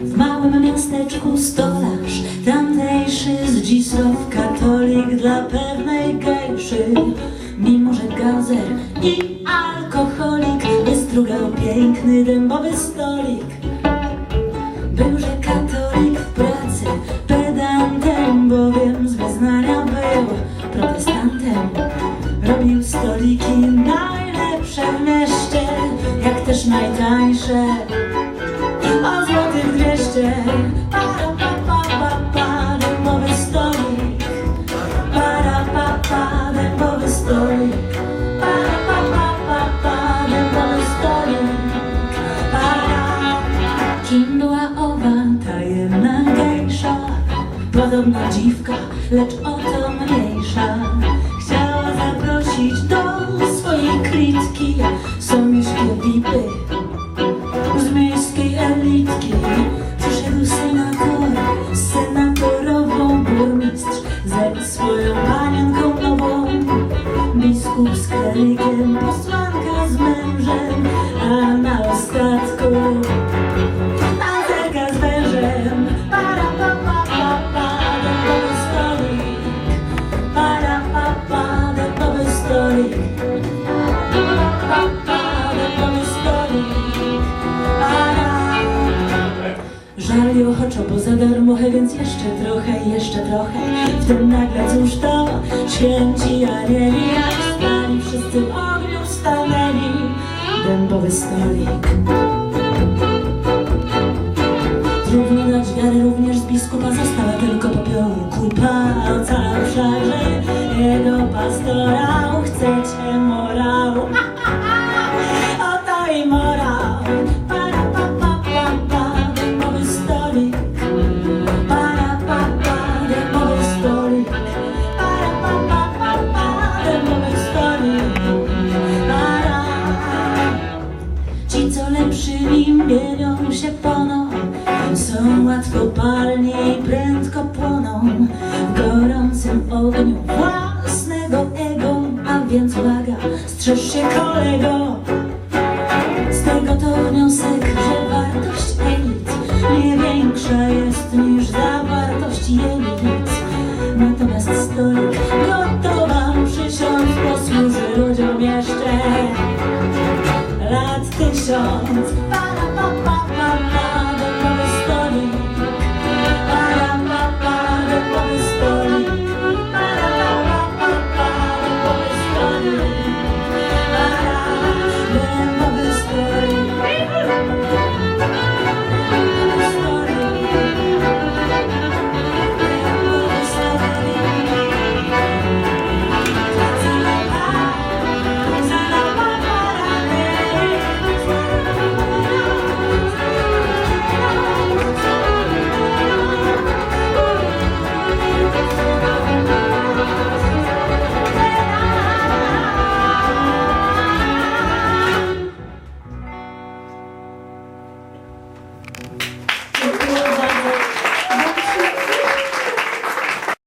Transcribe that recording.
W małym miasteczku stolarz Tamtejszy katolik Dla pewnej gejszy Mimo, że gazer i alkoholik Wystrugał piękny dębowy stolik był, że katolik w pracy pedantem, bowiem z wyznania był protestantem. Robił stoliki najlepsze w mieście, jak też najtańsze. O złotych dwieście, Podobna dziwka, lecz o to mniejsza. Chciała zaprosić do swojej klitki Somieszkie wipy z miejskiej elitki. Przyszedł senator z senatorową burmistrz Ze swoją panienką nową. Biskup z klerykiem, posłanka z mężem A na ostatku Żal i ochoczo, bo za darmochę, więc jeszcze trochę, jeszcze trochę. W tym nagle cóż to? Święci anieli Jak stali wszyscy w ogniu stanęli. Dębowy stolik. Trudno dać wiarę również z biskupa Została tylko popiołu kupa Ocalał wszakże jego pastorał Chcecie morału są łatwopalnie i prędko płoną w gorącym ogniu własnego ego. A więc uwaga, strzeż się kolego. Z tego to wniosek,